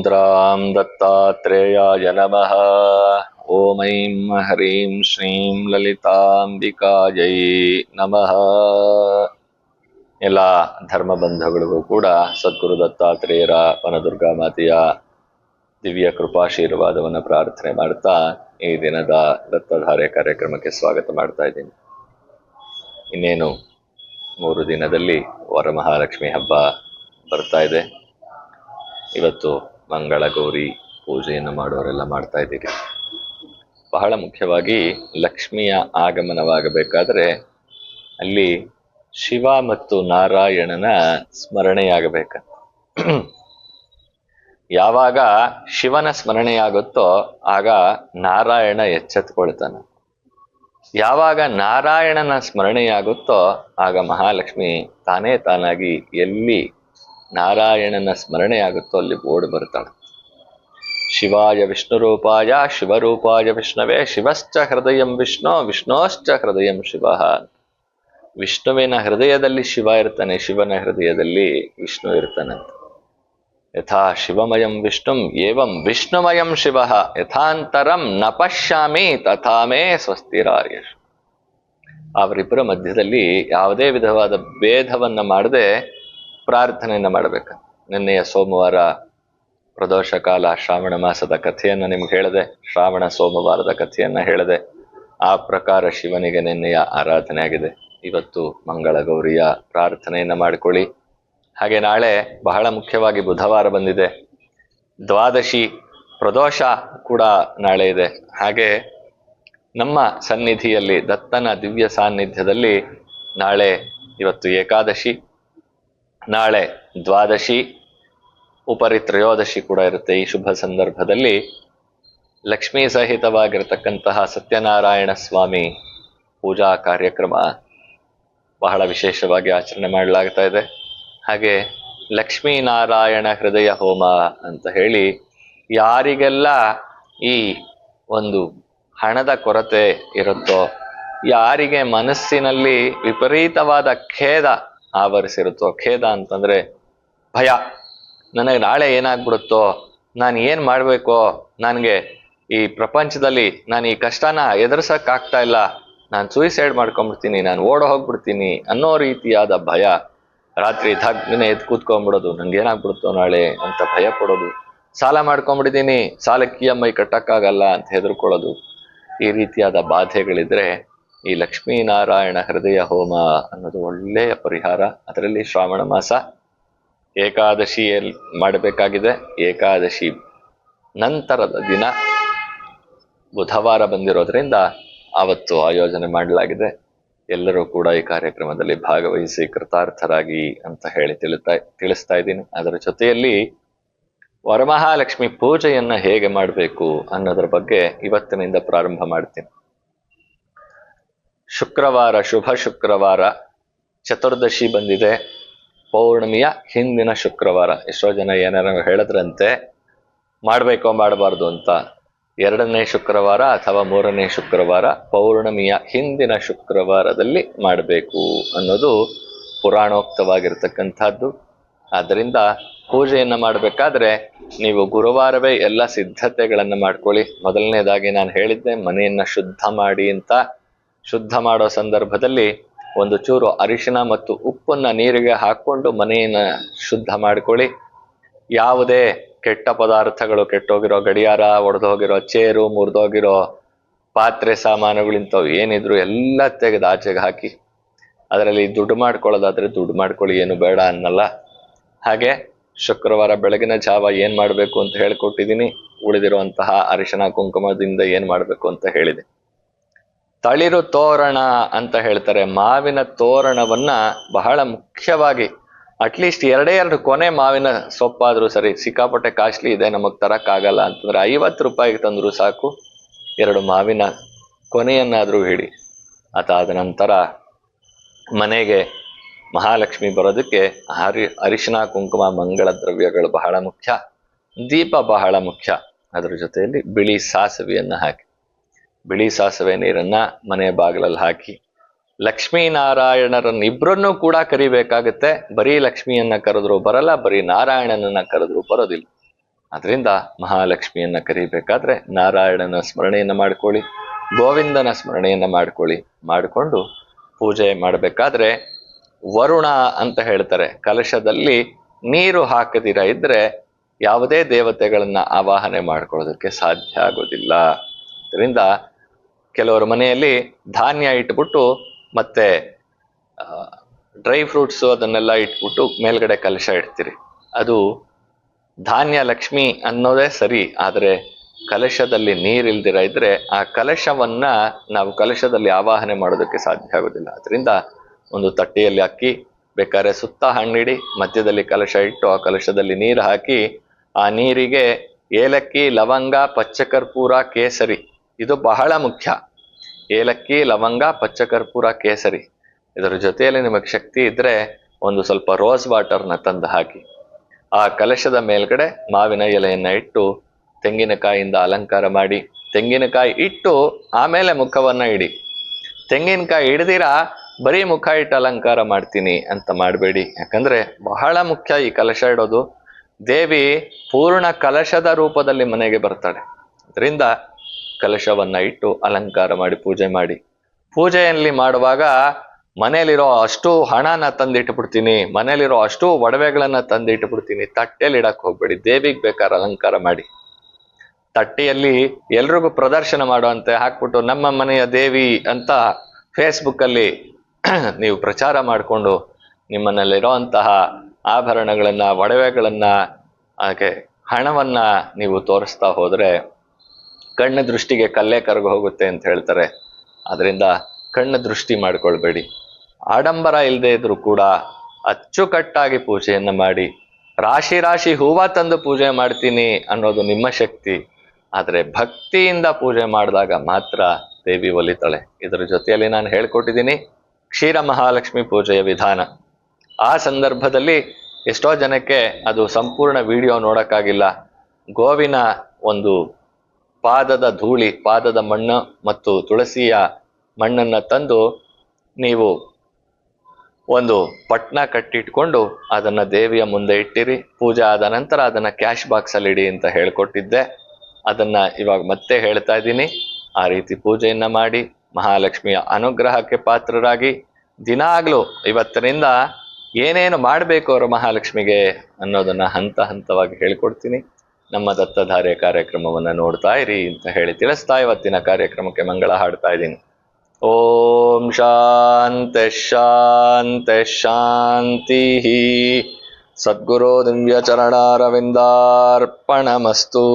ಮಂತ್ರಾಂ ದತ್ತಾತ್ರೇಯಾಯ ನಮಃ ಓಂ ಐಂ ಹ್ರೀಂ ಶ್ರೀಂ ಲಲಿತಾಂಬಿಕಾಯೈ ನಮಃ ಎಲ್ಲ ಧರ್ಮ ಬಂಧುಗಳಿಗೂ ಕೂಡ ಸದ್ಗುರು ದತ್ತಾತ್ರೇಯರ ವನದುರ್ಗಾ ಮಾತೆಯ ದಿವ್ಯ ಕೃಪಾಶೀರ್ವಾದವನ್ನು ಪ್ರಾರ್ಥನೆ ಮಾಡ್ತಾ ಈ ದಿನದ ದತ್ತಧಾರೆ ಕಾರ್ಯಕ್ರಮಕ್ಕೆ ಸ್ವಾಗತ ಮಾಡ್ತಾ ಇದ್ದೀನಿ. ಇನ್ನೇನು ಮೂರು ದಿನದಲ್ಲಿ ವರಮಹಾಲಕ್ಷ್ಮಿ ಹಬ್ಬ ಬರ್ತಾ ಇದೆ. ಇವತ್ತು ಮಂಗಳ ಗೌರಿ ಪೂಜೆಯನ್ನು ಮಾಡೋರೆಲ್ಲ ಮಾಡ್ತಾ ಇದ್ದೀರಿ. ಬಹಳ ಮುಖ್ಯವಾಗಿ ಲಕ್ಷ್ಮಿಯ ಆಗಮನವಾಗಬೇಕಾದ್ರೆ ಅಲ್ಲಿ ಶಿವ ಮತ್ತು ನಾರಾಯಣನ ಸ್ಮರಣೆಯಾಗಬೇಕಂತ ಯಾವಾಗ ಶಿವನ ಸ್ಮರಣೆಯಾಗುತ್ತೋ ಆಗ ನಾರಾಯಣ ಎಚ್ಚೆತ್ಕೊಳ್ತಾನೆ ಯಾವಾಗ ನಾರಾಯಣನ ಸ್ಮರಣೆಯಾಗುತ್ತೋ ಆಗ ಮಹಾಲಕ್ಷ್ಮಿ ತಾನೇ ತಾನಾಗಿ ಎಲ್ಲಿ ನಾರಾಯಣನ ಸ್ಮರಣೆಯಾಗುತ್ತೋ ಅಲ್ಲಿ ಓಡ್ ಬರ್ತಾಳೆ ಶಿವಾಯ ವಿಷ್ಣುರೂಪಾಯ, ಶಿವರೂಪಾಯ ವಿಷ್ಣುವೇ, ಶಿವಶ್ಚ ಹೃದಯಂ ವಿಷ್ಣು, ವಿಷ್ಣೋಶ್ಚ ಹೃದಯಂ ಶಿವ. ವಿಷ್ಣುವಿನ ಹೃದಯದಲ್ಲಿ ಶಿವ ಇರ್ತಾನೆ, ಶಿವನ ಹೃದಯದಲ್ಲಿ ವಿಷ್ಣು ಇರ್ತಾನಂತ ಯಥಾ ಶಿವಮಯಂ ವಿಷ್ಣುಂ ಏವಂ ವಿಷ್ಣುಮಯಂ ಶಿವ. ಯಥಾಂತರಂ ನ ಪಶ್ಯಾಮಿ ತಥಾಮೇ ಸ್ವಸ್ತಿರಾರ್ಯ ಅವರಿಬ್ಬರ ಮಧ್ಯದಲ್ಲಿ ಯಾವುದೇ ವಿಧವಾದ ಭೇದವನ್ನ ಮಾಡದೆ ಪ್ರಾರ್ಥನೆಯನ್ನ ಮಾಡಬೇಕು. ನಿನ್ನೆಯ ಸೋಮವಾರ ಪ್ರದೋಷ ಕಾಲ, ಶ್ರಾವಣ ಮಾಸದ ಕಥೆಯನ್ನು ನಿಮ್ಗೆ ಹೇಳಿದೆ, ಶ್ರಾವಣ ಸೋಮವಾರದ ಕಥೆಯನ್ನು ಹೇಳದೆ, ಆ ಪ್ರಕಾರ ಶಿವನಿಗೆ ನಿನ್ನೆಯ ಆರಾಧನೆ ಆಗಿದೆ. ಇವತ್ತು ಮಂಗಳ ಗೌರಿಯ ಪ್ರಾರ್ಥನೆಯನ್ನು ಮಾಡಿಕೊಳ್ಳಿ. ಹಾಗೆ ನಾಳೆ ಬಹಳ ಮುಖ್ಯವಾಗಿ ಬುಧವಾರ ಬಂದಿದೆ. ದ್ವಾದಶಿ ಪ್ರದೋಷ ಕೂಡ ನಾಳೆ ಇದೆ. ಹಾಗೆ ನಮ್ಮ ಸನ್ನಿಧಿಯಲ್ಲಿ ದತ್ತನ ದಿವ್ಯ ಸಾನ್ನಿಧ್ಯದಲ್ಲಿ ನಾಳೆ ಇವತ್ತು ಏಕಾದಶಿ. ನಾಳೆ ದ್ವಾದಶಿ ಉಪರಿ ತ್ರಯೋದಶಿ ಕೂಡ ಇರುತ್ತೆ ಈ ಶುಭ ಸಂದರ್ಭದಲ್ಲಿ. ಲಕ್ಷ್ಮೀ ಸಹಿತವಾಗಿರತಕ್ಕಂತಹ ಸತ್ಯನಾರಾಯಣ ಸ್ವಾಮಿ ಪೂಜಾ ಕಾರ್ಯಕ್ರಮ ಬಹಳ ವಿಶೇಷವಾಗಿ ಆಚರಣೆ ಮಾಡಲಾಗ್ತಾ ಇದೆ. ಹಾಗೆ ಲಕ್ಷ್ಮೀನಾರಾಯಣ ಹೃದಯ ಹೋಮ ಅಂತ ಹೇಳಿ ಯಾರಿಗೆಲ್ಲ ಈ ಒಂದು ಹಣದ ಕೊರತೆ ಇರುತ್ತೋ, ಯಾರಿಗೆ ಮನಸ್ಸಿನಲ್ಲಿ ವಿಪರೀತವಾದ ಖೇದ ಆವರಿಸಿರುತ್ತೋ? ಖೇದ ಅಂತಂದ್ರೆ ಭಯ. ನನಗೆ ನಾಳೆ ಏನಾಗ್ಬಿಡುತ್ತೋ? ನಾನು ಏನು ಮಾಡಬೇಕೋ? ನನಗೆ ಈ ಪ್ರಪಂಚದಲ್ಲಿ ನಾನು ಈ ಕಷ್ಟನ ಎದುರಿಸೋಕ್ಕಾಗ್ತಾ ಇಲ್ಲ. ನಾನು ಸೂಯಿಸೈಡ್ ಮಾಡ್ಕೊಂಡ್ಬಿಡ್ತೀನಿ, ನಾನು ಓಡ ಹೋಗ್ಬಿಡ್ತೀನಿ ಅನ್ನೋ ರೀತಿಯಾದ ಭಯ. ರಾತ್ರಿ ಧಗ್ನೆ ಎದ್ದು ಕೂತ್ಕೊಂಡ್ಬಿಡೋದು. ನನ್ಗೆ ಏನಾಗ್ಬಿಡುತ್ತೋ ನಾಳೆ ಅಂತ ಭಯ ಪಡೋದು. ಸಾಲ ಮಾಡ್ಕೊಂಡ್ಬಿಟ್ಟಿದ್ದೀನಿ ಸಾಲಕ್ಕೆ ಇ ಎಂ ಐ ಕಟ್ಟಕ್ಕಾಗಲ್ಲ ಅಂತ ಹೆದರ್ಕೊಳ್ಳೋದು. ಈ ರೀತಿಯಾದ ಬಾಧೆಗಳಿದ್ರೆ ಈ ಲಕ್ಷ್ಮೀನಾರಾಯಣ ಹೃದಯ ಹೋಮ ಅನ್ನೋದು ಒಳ್ಳೆಯ ಪರಿಹಾರ. ಅದರಲ್ಲಿ ಶ್ರಾವಣ ಮಾಸ ಏಕಾದಶಿಯಲ್ಲಿ ಮಾಡಬೇಕಾಗಿದೆ? ಏಕಾದಶಿ ನಂತರದ ದಿನ ಬುಧವಾರ ಬಂದಿರೋದ್ರಿಂದ ಆವತ್ತು ಆಯೋಜನೆ ಮಾಡಲಾಗಿದೆ. ಎಲ್ಲರೂ ಕೂಡ ಈ ಕಾರ್ಯಕ್ರಮದಲ್ಲಿ ಭಾಗವಹಿಸಿ ಕೃತಾರ್ಥರಾಗಿ ಅಂತ ಹೇಳಿ ತಿಳಿತಾ, ತಿಳಿಸ್ತಾ ಇದ್ದೀನಿ. ಅದರ ಜೊತೆಯಲ್ಲಿ ವರಮಹಾಲಕ್ಷ್ಮಿ ಪೂಜೆಯನ್ನು ಹೇಗೆ ಮಾಡಬೇಕು ಅನ್ನೋದ್ರ ಬಗ್ಗೆ ಇವತ್ತಿನಿಂದ ಪ್ರಾರಂಭ ಮಾಡ್ತೀನಿ. ಶುಕ್ರವಾರ, ಶುಭ ಶುಕ್ರವಾರ, ಚತುರ್ದಶಿ ಬಂದಿದೆ. ಪೌರ್ಣಮಿಯ ಹಿಂದಿನ ಶುಕ್ರವಾರ. ಎಷ್ಟೋ ಜನ ಏನಾರ ಹೇಳಿದ್ರಂತೆ, ಮಾಡಬೇಕೋ ಮಾಡಬಾರ್ದು ಅಂತ. ಎರಡನೇ ಶುಕ್ರವಾರ ಅಥವಾ ಮೂರನೇ ಶುಕ್ರವಾರ ಪೌರ್ಣಮಿಯ ಹಿಂದಿನ ಶುಕ್ರವಾರದಲ್ಲಿ ಮಾಡಬೇಕು ಅನ್ನೋದು ಪುರಾಣೋಕ್ತವಾಗಿರ್ತಕ್ಕಂಥದ್ದು. ಆದ್ದರಿಂದ ಪೂಜೆಯನ್ನು ಮಾಡಬೇಕಾದ್ರೆ ನೀವು ಗುರುವಾರವೇ ಎಲ್ಲ ಸಿದ್ಧತೆಗಳನ್ನು ಮಾಡ್ಕೊಳ್ಳಿ. ಮೊದಲನೇದಾಗಿ ನಾನು ಹೇಳಿದ್ದೆ, ಮನೆಯನ್ನು ಶುದ್ಧ ಮಾಡಿ ಅಂತ. ಶುದ್ಧ ಮಾಡೋ ಸಂದರ್ಭದಲ್ಲಿ ಒಂದು ಚೂರು ಅರಿಶಿನ ಮತ್ತು ಉಪ್ಪನ್ನ ನೀರಿಗೆ ಹಾಕೊಂಡು ಮನೆಯನ್ನ ಶುದ್ಧ ಮಾಡ್ಕೊಳ್ಳಿ. ಯಾವುದೇ ಕೆಟ್ಟ ಪದಾರ್ಥಗಳು ಕೆಟ್ಟೋಗಿರೋ ಗಡಿಯಾರ, ಒಡೆದೋಗಿರೋ ಚೇರು, ಮುರಿದೋಗಿರೋ ಪಾತ್ರೆ ಸಾಮಾನುಗಳಿಂತವು ಏನಿದ್ರು ಎಲ್ಲ ತೆಗೆದು ಆಚೆಗೆ ಹಾಕಿ, ಅದರಲ್ಲಿ ದುಡ್ಡು ಮಾಡ್ಕೊಳ್ಳೋದಾದ್ರೆ ದುಡ್ಡು ಮಾಡ್ಕೊಳ್ಳಿ, ಏನು ಬೇಡ ಅನ್ನಲ್ಲ. ಹಾಗೆ ಶುಕ್ರವಾರ ಬೆಳಗಿನ ಜಾವ ಏನ್ ಮಾಡಬೇಕು ಅಂತ ಹೇಳಿಕೊಟ್ಟಿದ್ದೀನಿ. ಉಳಿದಿರುವಂತಹ ಅರಿಶಿನ, ಕುಂಕುಮದಿಂದ ಏನ್ ಮಾಡಬೇಕು ಅಂತ ಹೇಳಿದೆ. ತಳಿರು ತೋರಣ ಅಂತ ಹೇಳ್ತಾರೆ. ಮಾವಿನ ತೋರಣವನ್ನ ಬಹಳ ಮುಖ್ಯವಾಗಿ ಅಟ್ಲೀಸ್ಟ್ ಎರಡೇ ಎರಡು ಕೊನೆ ಮಾವಿನ ಸೊಪ್ಪಾದರೂ ಸರಿ, ಸಿಕ್ಕಾಪಟ್ಟೆ ಕಾಸ್ಟ್ಲಿ ಇದೆ, ನಮಗೆ ತರಕ್ಕಾಗಲ್ಲ ಅಂತಂದ್ರೆ ಐವತ್ತು ರೂಪಾಯಿಗೆ ತಂದ್ರು ಸಾಕು. ಎರಡು ಮಾವಿನ ಕೊನೆಯನ್ನಾದ್ರೂ ಹಿಡಿ. ಅದಾದ ನಂತರ ಮನೆಗೆ ಮಹಾಲಕ್ಷ್ಮಿ ಬರೋದಕ್ಕೆ ಹರಿ, ಅರಿಶಿನ, ಕುಂಕುಮ, ಮಂಗಳ ದ್ರವ್ಯಗಳು ಬಹಳ ಮುಖ್ಯ. ದೀಪ ಬಹಳ ಮುಖ್ಯ. ಅದರ ಜೊತೆಯಲ್ಲಿ ಬಿಳಿ ಸಾಸಿವೆಯನ್ನು ಹಾಕಿ. ಬಿಳಿ ಸಾಸಿವೆ ನೀರನ್ನ ಮನೆ ಬಾಗಿಲಲ್ಲಿ ಹಾಕಿ. ಲಕ್ಷ್ಮೀನಾರಾಯಣರನ್ನ ಇಬ್ಬರನ್ನೂ ಕೂಡ ಕರಿಬೇಕಾಗುತ್ತೆ. ಬರೀ ಲಕ್ಷ್ಮಿಯನ್ನ ಕರೆದ್ರು ಬರಲ್ಲ, ಬರೀ ನಾರಾಯಣನನ್ನ ಕರೆದ್ರು ಬರೋದಿಲ್ಲ. ಅದರಿಂದ ಮಹಾಲಕ್ಷ್ಮಿಯನ್ನ ಕರಿಬೇಕಾದ್ರೆ ನಾರಾಯಣನ ಸ್ಮರಣೆಯನ್ನ ಮಾಡ್ಕೊಳ್ಳಿ, ಗೋವಿಂದನ ಸ್ಮರಣೆಯನ್ನ ಮಾಡ್ಕೊಳ್ಳಿ. ಮಾಡಿಕೊಂಡು ಪೂಜೆ ಮಾಡಬೇಕಾದ್ರೆ ವರುಣ ಅಂತ ಹೇಳ್ತಾರೆ. ಕಲಶದಲ್ಲಿ ನೀರು ಹಾಕದಿರ ಇದ್ರೆ ಯಾವುದೇ ದೇವತೆಗಳನ್ನ ಆವಾಹನೆ ಮಾಡ್ಕೊಳ್ಳೋದಕ್ಕೆ ಸಾಧ್ಯ ಆಗೋದಿಲ್ಲ. ಅದರಿಂದ ಕೆಲವರು ಮನೆಯಲ್ಲಿ ಧಾನ್ಯ ಇಟ್ಬಿಟ್ಟು ಮತ್ತೆ ಡ್ರೈ ಫ್ರೂಟ್ಸು ಅದನ್ನೆಲ್ಲ ಇಟ್ಬಿಟ್ಟು ಮೇಲ್ಗಡೆ ಕಲಶ ಇಡ್ತೀರಿ. ಅದು ಧಾನ್ಯ ಲಕ್ಷ್ಮಿ ಅನ್ನೋದೇ ಸರಿ, ಆದರೆ ಕಲಶದಲ್ಲಿ ನೀರಿಲ್ದಿರ ಇದ್ರೆ ಆ ಕಲಶವನ್ನ ನಾವು ಕಲಶದಲ್ಲಿ ಆವಾಹನೆ ಮಾಡೋದಕ್ಕೆ ಸಾಧ್ಯ ಆಗೋದಿಲ್ಲ. ಅದರಿಂದ ಒಂದು ತಟ್ಟೆಯಲ್ಲಿ ಅಕ್ಕಿ, ಬೇಕಾದ್ರೆ ಸುತ್ತ ಹಣ್ಣಿಡಿ, ಮಧ್ಯದಲ್ಲಿ ಕಲಶ ಇಟ್ಟು ಆ ಕಲಶದಲ್ಲಿ ನೀರು ಹಾಕಿ, ಆ ನೀರಿಗೆ ಏಲಕ್ಕಿ, ಲವಂಗ, ಪಚ್ಚಕರ್ಪೂರ, ಕೇಸರಿ ಇದು ಬಹಳ ಮುಖ್ಯ. ಏಲಕ್ಕಿ, ಲವಂಗ, ಪಚ್ಚಕರ್ಪೂರ, ಕೇಸರಿ ಇದರ ಜೊತೆಯಲ್ಲಿ ನಿಮಗೆ ಶಕ್ತಿ ಇದ್ರೆ ಒಂದು ಸ್ವಲ್ಪ ರೋಸ್ ವಾಟರ್ನ ತಂದು ಹಾಕಿ. ಆ ಕಲಶದ ಮೇಲ್ಗಡೆ ಮಾವಿನ ಎಲೆಯನ್ನ ಇಟ್ಟು ತೆಂಗಿನಕಾಯಿಯಿಂದ ಅಲಂಕಾರ ಮಾಡಿ, ತೆಂಗಿನಕಾಯಿ ಇಟ್ಟು ಆಮೇಲೆ ಮುಖವನ್ನ ಇಡಿ. ತೆಂಗಿನಕಾಯಿ ಹಿಡ್ದಿರಾ ಬರೀ ಮುಖ ಇಟ್ಟು ಅಲಂಕಾರ ಮಾಡ್ತೀನಿ ಅಂತ ಮಾಡಬೇಡಿ. ಯಾಕಂದ್ರೆ ಬಹಳ ಮುಖ್ಯ ಈ ಕಲಶ ಇಡೋದು. ದೇವಿ ಪೂರ್ಣ ಕಲಶದ ರೂಪದಲ್ಲಿ ಮನೆಗೆ ಬರ್ತಾಳೆ. ಅದರಿಂದ ಕಲಶವನ್ನ ಇಟ್ಟು ಅಲಂಕಾರ ಮಾಡಿ, ಪೂಜೆ ಮಾಡಿ. ಪೂಜೆಯಲ್ಲಿ ಮಾಡುವಾಗ ಮನೇಲಿರೋ ಅಷ್ಟು ಹಣನ ತಂದಿಟ್ಬಿಡ್ತೀನಿ ಮನೇಲಿರೋ ಅಷ್ಟು ಒಡವೆಗಳನ್ನ ತಂದಿಟ್ಬಿಡ್ತೀನಿ, ತಟ್ಟೆಯಲ್ಲಿ ಇಡಕ್ ಹೋಗ್ಬೇಡಿ, ದೇವಿಗೆ ಬೇಕಾದ್ರೆ ಅಲಂಕಾರ ಮಾಡಿ. ತಟ್ಟೆಯಲ್ಲಿ ಎಲ್ರಿಗೂ ಪ್ರದರ್ಶನ ಮಾಡುವಂತೆ ಹಾಕ್ಬಿಟ್ಟು, ನಮ್ಮ ಮನೆಯ ದೇವಿ ಅಂತ ಫೇಸ್ಬುಕ್ ಅಲ್ಲಿ ನೀವು ಪ್ರಚಾರ ಮಾಡಿಕೊಂಡು, ನಿಮ್ಮನಲ್ಲಿರುವಂತಹ ಆಭರಣಗಳನ್ನ, ಒಡವೆಗಳನ್ನು, ಹಾಗೆ ಹಣವನ್ನ ನೀವು ತೋರಿಸ್ತಾ ಹೋದ್ರೆ ಕಣ್ಣು ದೃಷ್ಟಿಗೆ ಕಲ್ಲೇ ಕರಗು ಹೋಗುತ್ತೆ ಅಂತ ಹೇಳ್ತಾರೆ. ಅದರಿಂದ ಕಣ್ಣು ದೃಷ್ಟಿ ಮಾಡ್ಕೊಳ್ಬೇಡಿ. ಆಡಂಬರ ಇಲ್ಲದೆ ಇದ್ರೂ ಕೂಡ ಅಚ್ಚುಕಟ್ಟಾಗಿ ಪೂಜೆಯನ್ನು ಮಾಡಿ, ರಾಶಿ ರಾಶಿ ಹೂವ ತಂದು ಪೂಜೆ ಮಾಡ್ತೀನಿ ಅನ್ನೋದು ನಿಮ್ಮ ಶಕ್ತಿ. ಆದರೆ ಭಕ್ತಿಯಿಂದ ಪೂಜೆ ಮಾಡಿದಾಗ ಮಾತ್ರ ದೇವಿ ಒಲಿತಾಳೆ. ಇದರ ಜೊತೆಯಲ್ಲಿ ನಾನು ಹೇಳ್ಕೊಟ್ಟಿದ್ದೀನಿ ಕ್ಷೀರ ಮಹಾಲಕ್ಷ್ಮಿ ಪೂಜೆಯ ವಿಧಾನ. ಆ ಸಂದರ್ಭದಲ್ಲಿ ಎಷ್ಟೋ ಜನಕ್ಕೆ ಅದು ಸಂಪೂರ್ಣ ವಿಡಿಯೋ ನೋಡೋಕ್ಕಾಗಿಲ್ಲ. ಗೋವಿನ ಒಂದು ಪಾದದ ಧೂಳಿ, ಪಾದದ ಮಣ್ಣು ಮತ್ತು ತುಳಸಿಯ ಮಣ್ಣನ್ನ ತಂದು ನೀವು ಒಂದು ಪಟ್ನ ಕಟ್ಟಿಟ್ಕೊಂಡು ಅದನ್ನ ದೇವಿಯ ಮುಂದೆ ಇಟ್ಟಿರಿ. ಪೂಜೆ ಆದ ನಂತರ ಅದನ್ನ ಕ್ಯಾಶ್ ಬಾಕ್ಸ್ ಅಲ್ಲಿ ಇಡಿ ಅಂತ ಹೇಳ್ಕೊಟ್ಟಿದ್ದೆ. ಅದನ್ನ ಇವಾಗ ಮತ್ತೆ ಹೇಳ್ತಾ ಇದ್ದೀನಿ. ಆ ರೀತಿ ಪೂಜೆಯನ್ನು ಮಾಡಿ ಮಹಾಲಕ್ಷ್ಮಿಯ ಅನುಗ್ರಹಕ್ಕೆ ಪಾತ್ರರಾಗಿ ದಿನಾಗಲೂ ಇವತ್ತಿನಿಂದ ಏನೇನು ಮಾಡಬೇಕು ಅವರು ಮಹಾಲಕ್ಷ್ಮಿಗೆ ಅನ್ನೋದನ್ನ ಹಂತ ಹಂತವಾಗಿ ಹೇಳ್ಕೊಡ್ತೀನಿ. ನಮ್ಮ ದತ್ತಧಾರೆ ಕಾರ್ಯಕ್ರಮವನ್ನು ನೋಡ್ತಾ ಇರಿ ಅಂತ ಹೇಳಿ ತಿಳಿಸ್ತಾ ಇವತ್ತಿನ ಕಾರ್ಯಕ್ರಮಕ್ಕೆ ಮಂಗಳ ಹಾಡ್ತಾ ಇದ್ದೀನಿ. ಓಂ ಶಾಂತೆ ಶಾಂತೆ ಶಾಂತಿ ಸದ್ಗುರು ದಿವ್ಯ ಚರಣಾರವಿಂದಾರ್ಪಣಮಸ್ತು.